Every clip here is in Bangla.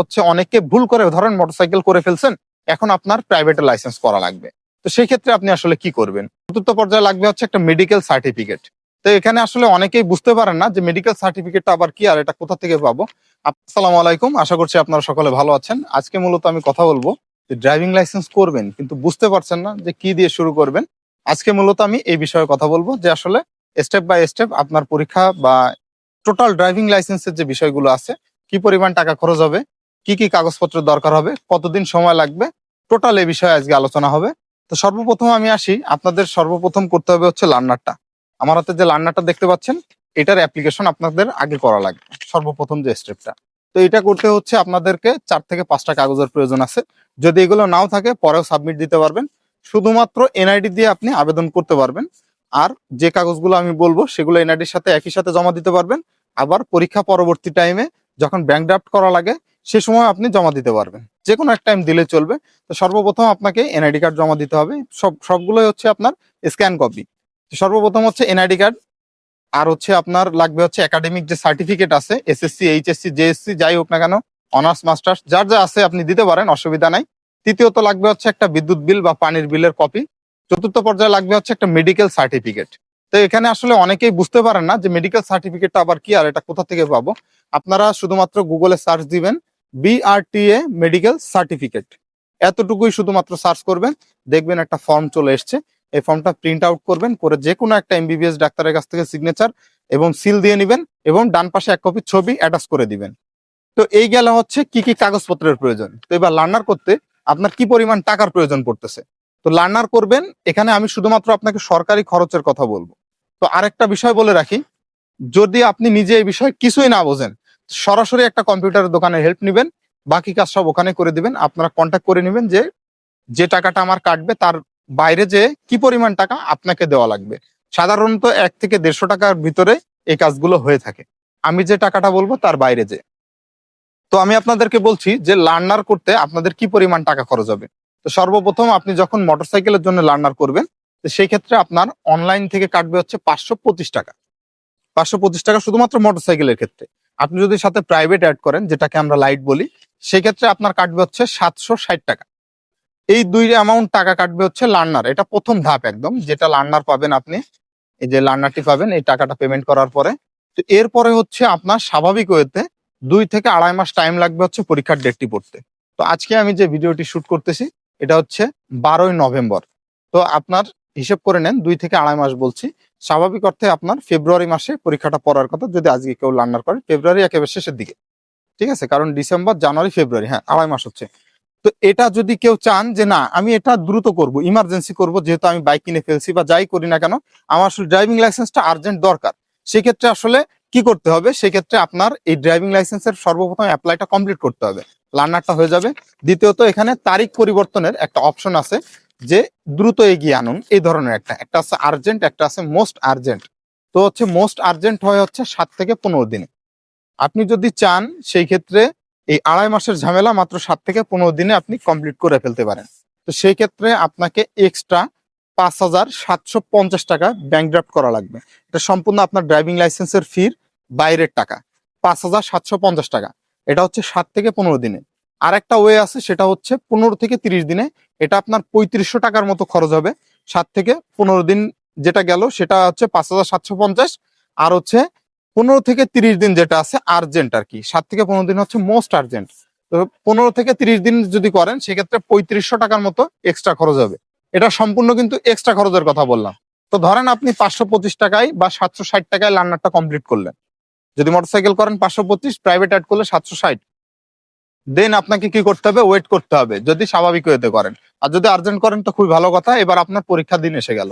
হচ্ছে অনেকে ভুল করে, ধরেন মোটরসাইকেল করে ফেলছেন, এখন আপনার প্রাইভেটে লাইসেন্স করা লাগবে। তো সেই ক্ষেত্রে আপনি আসলে কি করবেন? চতুর্থ পর্যায়ে লাগবে হচ্ছে একটা মেডিকেল সার্টিফিকেট তো এখানে আসলে অনেকেই বুঝতে পারেন না যে মেডিকেল সার্টিফিকেটটা আবার কি আর এটা কোথা থেকে পাবো। আসসালামু আলাইকুম, আশা করছি আপনারা সকলে ভালো আছেন। আজকে মূলত আমি কথা বলব যে ড্রাইভিং লাইসেন্স করবেন, কিন্তু বুঝতে পারছেন না যে কি দিয়ে শুরু করবেন। আজকে মূলত আমি এই বিষয়ে কথা বলব যে আসলে স্টেপ বাই স্টেপ আপনার পরীক্ষা বা টোটাল ড্রাইভিং লাইসেন্সের যে বিষয়গুলো আছে, কি পরিমাণ টাকা খরচ হবে কি কি কাগজপত্র দরকার হবে, কতদিন সময় লাগবে টোটাল এ বিষয়ে আজকে আলোচনা হবে। তো সর্বপ্রথম আমি আসি, আপনাদের সর্বপ্রথম করতে হবে হচ্ছে লার্নারটা। আমার হাতে যে লার্নারটা দেখতে পাচ্ছেন, এটার অ্যাপ্লিকেশন আপনাদের আগে করা লাগবে, সর্বপ্রথম যে স্টেপটা তো এটা করতে হচ্ছে আপনাদেরকে চার থেকে পাঁচটা কাগজের প্রয়োজন আছে। যদি এগুলো নাও থাকে, পরেও সাবমিট দিতে পারবেন। শুধুমাত্র এনআইডি দিয়ে আপনি আবেদন করতে পারবেন। আর যে কাগজগুলো আমি বলব, সেগুলো এনআইডির সাথে একই সাথে জমা দিতে পারবেন। আবার পরীক্ষা পরবর্তী টাইমে যখন ব্যাংক ড্রাফট করা লাগে সে সময় আপনি জমা দিতে পারবেন। যে কোনো এক টাইম দিলে চলবে। তো সর্বপ্রথম আপনাকে এনআইডি কার্ড জমা দিতে হবে। সব, সবগুলোই হচ্ছে আপনার স্ক্যান কপি সর্বপ্রথম হচ্ছে এনআইডি কার্ড আর হচ্ছে আপনার লাগবে হচ্ছে একাডেমিক যে সার্টিফিকেট আছে এসএসসি এইচএসসি জেএসসি যাই হোক না কেন অনার্স মাস্টার্স যার যা আছে আপনি দিতে পারেন, অসুবিধা নাই। তৃতীয়ত লাগবে হচ্ছে একটা বিদ্যুৎ বিল বা পানির বিলের কপি চতুর্থ পর্যায়ে লাগবে হচ্ছে একটা মেডিকেল সার্টিফিকেট তো এখানে আসলে অনেকেই বুঝতে পারেন না যে মেডিকেল সার্টিফিকেটটা আবার কি আর এটা কোথা থেকে পাবো। আপনারা শুধুমাত্র গুগলে সার্চ দিবেন। বিআরটিএ মেডিকেল সার্টিফিকেট এতটুকুই শুধুমাত্র সার্চ করবেন, দেখবেন একটা ফর্ম চলে এসছে। এই ফর্মটা প্রিন্ট আউট করবেন, করে যে কোনো একটা এমবিবিএস ডাক্তারের কাছ থেকে সিগনেচার এবং সিল দিয়ে নেবেন এবং ডান পাশে এক কপি ছবি অ্যাটাচ করে দিবেন। তো এই গেল হচ্ছে কি কি কাগজপত্রের প্রয়োজন। তো এবার লার্নার করতে আপনার কি পরিমাণ টাকার প্রয়োজন পড়তেছে। তো লার্নার করবেন, এখানে আমি শুধুমাত্র আপনাকে সরকারি খরচের কথা বলব। তো আরেকটা বিষয় বলে রাখি, যদি আপনি নিজে এই বিষয়ে কিছুই না বোঝেন সরাসরি একটা কম্পিউটারের দোকানে হেল্প নেবেন। বাকি কাজ সব ওখানে করে দিবেন। আপনারা কন্ট্যাক্ট করে নেবেন যে যে টাকাটা আমার কাটবে তার বাইরে যে কি পরিমাণ টাকা আপনাকে দেওয়া লাগবে। সাধারণত এক থেকে দেড়শো টাকার ভিতরে এই কাজগুলো হয়ে থাকে। আমি যে টাকাটা বলব তার বাইরে যে। তো আমি আপনাদেরকে বলছি যে লার্নার করতে আপনাদের কি পরিমাণ টাকা খরচ হবে? তো সর্বপ্রথম আপনি যখন মোটরসাইকেলের জন্য লার্নার করবেন সেই ক্ষেত্রে আপনার অনলাইন থেকে কাটবে হচ্ছে পাঁচশো পঁচিশ টাকা। পাঁচশো পঁচিশ টাকা শুধুমাত্র মোটরসাইকেলের ক্ষেত্রে। আপনি যদি সাথে প্রাইভেট অ্যাড করেন, যেটাকে আমরা লাইট বলি, সেক্ষেত্রে আপনার কাটবে হচ্ছে সাতশো ষাট টাকা। এই দুই অ্যামাউন্ট টাকা কাটবে হচ্ছে লার্নার এটা প্রথম ধাপ একদম, যেটা লার্নার পাবেন আপনি। এই যে লার্নারটি পাবেন, এই টাকাটা পেমেন্ট করার পরে। তো এরপরে হচ্ছে আপনার স্বাভাবিক ওয়েতে দুই থেকে আড়াই মাস টাইম লাগবে হচ্ছে পরীক্ষার ডেটটি পড়তে। তো আজকে আমি যে ভিডিওটি শুট করতেছি, এটা হচ্ছে বারোই নভেম্বর। তো আপনার হিসেব করে নেন, দুই থেকে আড়াই মাস বলছি। স্বাভাবিক অর্থে আপনার ফেব্রুয়ারি মাসে পরীক্ষাটা পড়ার কথা, যদি আজকে কেউ লার্নার করে, ফেব্রুয়ারি একেবারে শেষের দিকে। ঠিক আছে? কারণ ডিসেম্বর, জানুয়ারি, ফেব্রুয়ারি হ্যাঁ আড়াই মাস হচ্ছে। তো এটা যদি কেউ চান যে, না, আমি এটা দ্রুত করব ইমার্জেন্সি করব, যেহেতু আমি বাইক কিনে ফেলছি বা যাই করি না কেন, আমার আসলে ড্রাইভিং লাইসেন্সটা আর্জেন্ট দরকার। সেক্ষেত্রে আসলে কি করতে হবে? সেক্ষেত্রে আপনার এই ড্রাইভিং লাইসেন্সের সর্বপ্রথম অ্যাপ্লাইটা কমপ্লিট করতে হবে। লার্নারটা হয়ে যাবে। দ্বিতীয়ত, এখানে তারিখ পরিবর্তনের একটা অপশন আছে। যে দ্রুত এগিয়ে আনুন, এই ধরনের একটা। একটা আছে আর্জেন্ট একটা আছে মোস্ট আর্জেন্ট তো হচ্ছে মোস্ট আর্জেন্ট হয় হচ্ছে সাত থেকে পনেরো দিনে। আপনি যদি চান, সেই ক্ষেত্রে এই আড়াই মাসের ঝামেলা মাত্র সাত থেকে পনেরো দিনে আপনি কমপ্লিট করে ফেলতে পারেন। তো সেই ক্ষেত্রে আপনাকে এক্সট্রা পাঁচ হাজার সাতশো পঞ্চাশ টাকা ব্যাংক ড্রাফট করা লাগবে। এটা সম্পূর্ণ আপনার ড্রাইভিং লাইসেন্সের ফির বাইরের টাকা। পাঁচ হাজার সাতশো পঞ্চাশ টাকা। এটা হচ্ছে সাত থেকে পনেরো দিনে। আর একটা ওয়ে আছে, সেটা হচ্ছে পনেরো থেকে তিরিশ দিনে। এটা আপনার পঁয়ত্রিশশো টাকার মতো খরচ হবে। সাত থেকে পনেরো দিন যেটা গেল, সেটা হচ্ছে পাঁচ হাজার সাতশো পঞ্চাশ। আর হচ্ছে পনেরো থেকে তিরিশ দিন যেটা আছে, আর্জেন্ট আর কি। সাত থেকে পনেরো দিন হচ্ছে মোস্ট আর্জেন্ট। তো পনেরো থেকে তিরিশ দিন যদি করেন, সেক্ষেত্রে পঁয়ত্রিশশো টাকার মতো এক্সট্রা খরচ হবে। এটা সম্পূর্ণ কিন্তু এক্সট্রা খরচের কথা বললাম। তো ধরেন আপনি পাঁচশো পঁচিশ টাকায় বা সাতশো ষাট টাকায় লার্নারটা কমপ্লিট করলেন। যদি মোটরসাইকেল করেন পাঁচশো পঁচিশ, প্রাইভেট অ্যাড করলে সাতশো ষাট। দেন আপনাকে কি করতে হবে? ওয়েট করতে হবে, যদি স্বাভাবিক ওয়েতে করেন। আর যদি আর্জেন্ট করেন, তো খুবই ভালো কথা। এবার আপনার পরীক্ষা দিন এসে গেল।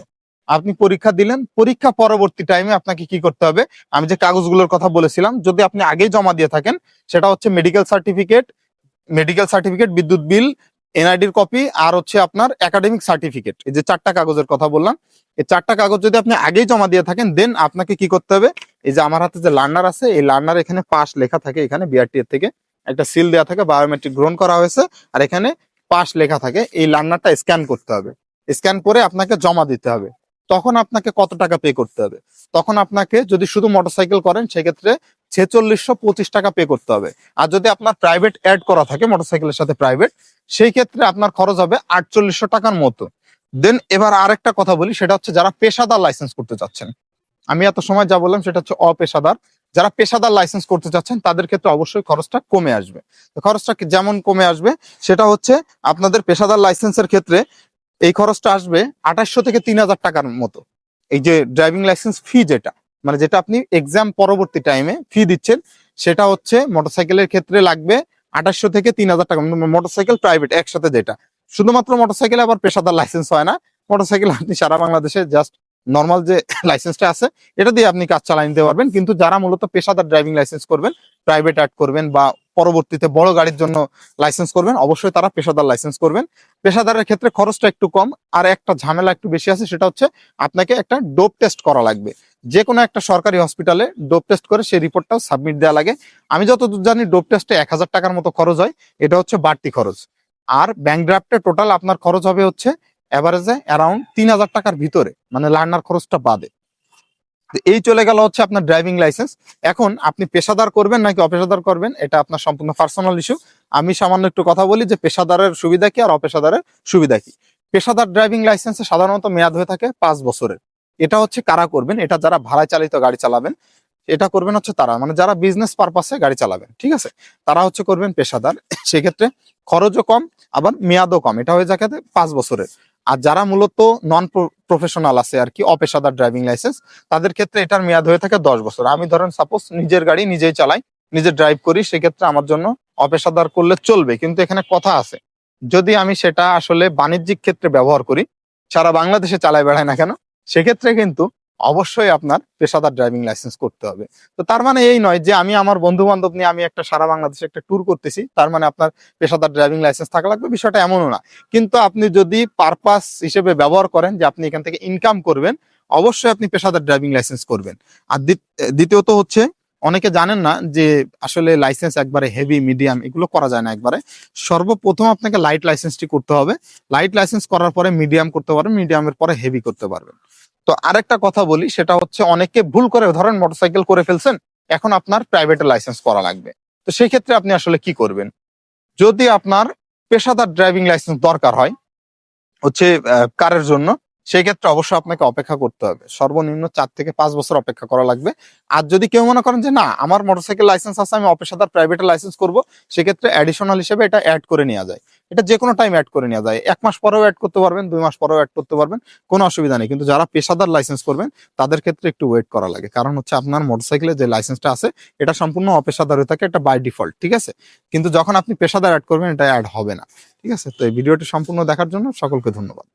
আপনি পরীক্ষা দিলেন, পরীক্ষা পরবর্তী টাইমে আপনাকে কি করতে হবে? আমি যে কাগজগুলোর কথা বলেছিলাম, যদি আপনি আগেই জমা দিয়ে থাকেন, সেটা হচ্ছে মেডিকেল সার্টিফিকেট মেডিকেল সার্টিফিকেট বিদ্যুৎ বিল এনআইডির কপি আর হচ্ছে আপনার একাডেমিক সার্টিফিকেট এই যে চারটা কাগজের কথা বললাম, এই চারটা কাগজ যদি আপনি আগেই জমা দিয়ে থাকেন দেন আপনাকে কি করতে হবে? এই যে আমার হাতে যে লার্নার আছে, এই লার্নার এখানে পাস লেখা থাকে, এখানে বিআরটি এর থেকে। একটা সিল দেওয়া থাকে বায়োমেট্রিক গ্রহণ করা হয়েছে। আর এখানে পাস লেখা থাকে, এই লার্নারটা স্ক্যান করতে হবে। স্ক্যান করে আপনাকে জমা দিতে হবে। তখন আপনাকে কত টাকা পে করতে হবে? তখন আপনাকে যদি শুধু মোটরসাইকেল করেন, সেক্ষেত্রে ছেচল্লিশশো পঁচিশ টাকা পে করতে হবে। আর যদি আপনার প্রাইভেট অ্যাড করা থাকে মোটরসাইকেলের সাথে প্রাইভেট সেই ক্ষেত্রে আপনার খরচ হবে আটচল্লিশশো টাকার মতো। দেন এবার আরেকটা কথা বলি, সেটা হচ্ছে যারা পেশাদার লাইসেন্স করতে চাচ্ছেন। আমি এত সময় যা বললাম সেটা হচ্ছে অপেশাদার। যারা পেশাদার লাইসেন্স করতে চাচ্ছেন, তাদের ক্ষেত্রে অবশ্যই খরচটা কমে আসবে। তো খরচটা যেমন কমে আসবে, সেটা হচ্ছে আপনাদের পেশাদার লাইসেন্সের ক্ষেত্রে এই খরচটা আসবে আঠাশশো থেকে তিন হাজার টাকার মতো। এই যে ড্রাইভিং লাইসেন্স ফি যেটা মানে যেটা আপনি এক্সাম পরবর্তী টাইমে ফি দিচ্ছেন, সেটা হচ্ছে মোটরসাইকেলের ক্ষেত্রে লাগবে আঠাশশো থেকে তিন হাজার টাকা মোটরসাইকেল প্রাইভেট একসাথে যেটা। শুধুমাত্র মোটরসাইকেলে আবার পেশাদার লাইসেন্স হয় না মোটরসাইকেল আপনি সারা বাংলাদেশে জাস্ট নর্মাল যে লাইসেন্সটা আছে, এটা দিয়ে আপনি কাজ চালিয়ে নিতে পারবেন। কিন্তু যারা মূলত পেশাদার ড্রাইভিং লাইসেন্স করবেন প্রাইভেট অ্যাড করবেন বা পরবর্তীতে বড় গাড়ির জন্য লাইসেন্স করবেন, অবশ্যই তারা পেশাদার লাইসেন্স করবেন। পেশাদারের ক্ষেত্রে খরচটা একটু কম, আর একটা ঝামেলা একটু বেশি আছে, সেটা হচ্ছে আপনাকে একটা ডোপ টেস্ট করা লাগবে। যে কোনো একটা সরকারি হসপিটালে ডোপ টেস্ট করে সেই রিপোর্টটাও সাবমিট দেওয়া লাগে। আমি যতদূর জানি ডোপ টেস্টে এক হাজার টাকার মতো খরচ হয়, এটা হচ্ছে বাড়তি খরচ। আর ব্যাংক ড্রাফটে টোটাল আপনার খরচ হবে হচ্ছে অ্যাভারেজে অ্যারাউন্ড তিন হাজার টাকার ভিতরে মানে লার্নার খরচটা বাদে। এই চলে গেল হচ্ছে আপনার ড্রাইভিং লাইসেন্স এখন আপনি পেশাদার করবেন নাকি অপেশাদার করবেন, এটা আপনার সম্পূর্ণ পার্সোনাল ইস্যু আমি সামান্য একটু কথা বলি যে পেশাদারের সুবিধা কি আর অপেশাদারের সুবিধা কি। পেশাদার ড্রাইভিং লাইসেন্সে সাধারণত মেয়াদ হয়ে থাকে পাঁচ বছরের। এটা হচ্ছে কারা করবেন, এটা যারা ভাড়ায় চালিত গাড়ি চালাবেন, এটা করবেন হচ্ছে তারা মানে যারা বিজনেস পারপাসে গাড়ি চালাবেন, ঠিক আছে? তারা হচ্ছে করবেন পেশাদার। সেক্ষেত্রে খরচও কম, আবার মেয়াদও কম। এটা হয়ে যাকে পাঁচ বছরের। আর যারা মূলত নন প্রফেশনাল আছে আর কি, অপেশাদার ড্রাইভিং লাইসেন্স তাদের ক্ষেত্রে এটার মেয়াদ হয়ে থাকে দশ বছর। আমি ধরেন সাপোজ নিজের গাড়ি নিজেই চালাই, নিজে ড্রাইভ করি, সেক্ষেত্রে আমার জন্য অপেশাদার করলে চলবে। কিন্তু এখানে কথা আছে, যদি আমি সেটা আসলে বাণিজ্যিক ক্ষেত্রে ব্যবহার করি, সারা বাংলাদেশে চালাই বেড়ায় না কেন, সেক্ষেত্রে কিন্তু অবশ্যই আপনার পেশাদার ড্রাইভিং লাইসেন্স করতে হবে। তো তার মানে এই নয় যে আমি আমার বন্ধু বান্ধব নিয়ে আমি একটা সারা বাংলাদেশে একটা ট্যুর করতেছি, তার মানে আপনার পেশাদার ড্রাইভিং লাইসেন্স থাকা লাগবে, বিষয়টা এমনও না। কিন্তু আপনি যদি পারপাস হিসেবে ব্যবহার করেন যে আপনি এখান থেকে ইনকাম করবেন, অবশ্যই আপনি পেশাদার ড্রাইভিং লাইসেন্স করবেন। আর দ্বিত- দ্বিতীয়ত হচ্ছে, অনেকে জানেন না যে আসলে লাইসেন্স একবারে হেভি মিডিয়াম এগুলো করা যায় না একবারে। সর্বপ্রথম আপনাকে লাইট লাইসেন্সটি করতে হবে। লাইট লাইসেন্স করার পরে মিডিয়াম করতে পারবেন মিডিয়ামের পরে হেভি করতে পারবেন। তো আরেকটা কথা বলি, সেটা হচ্ছে অনেকে ভুল করে, ধরেন মোটরসাইকেল করে ফেলছেন, এখন আপনার প্রাইভেট লাইসেন্স করা লাগবে। তো সেই ক্ষেত্রে আপনি আসলে কি করবেন? যদি আপনার পেশাদার ড্রাইভিং লাইসেন্স দরকার হয়, হচ্ছে কারের জন্য সেই ক্ষেত্রে অবশ্যই আপনাকে অপেক্ষা করতে হবে। সর্বনিম্ন চার থেকে পাঁচ বছর অপেক্ষা করা লাগবে। আর যদি কেউ মনে করেন যে, না, আমার মোটরসাইকেল লাইসেন্স আছে, আমি অপেশাদার প্রাইভেট লাইসেন্স করব, সেক্ষেত্রে অ্যাডিশনাল হিসেবে এটা অ্যাড করে নেওয়া যায়। এটা যে কোনো টাইম অ্যাড করে নেওয়া যায়। এক মাস পরেও অ্যাড করতে পারবেন, দুই মাস পরেও অ্যাড করতে পারবেন, কোনো অসুবিধা নেই। কিন্তু যারা পেশাদার লাইসেন্স করবেন, তাদের ক্ষেত্রে একটু ওয়েট করা লাগে। কারণ হচ্ছে আপনার মোটরসাইকেলের যে লাইসেন্সটা আছে, এটা সম্পূর্ণ অপেশাদার হয়ে থাকে এটা বাই ডিফল্ট ঠিক আছে? কিন্তু যখন আপনি পেশাদার অ্যাড করবেন, এটা অ্যাড হবে না, ঠিক আছে? তো এই ভিডিওটি সম্পূর্ণ দেখার জন্য সকলকে ধন্যবাদ।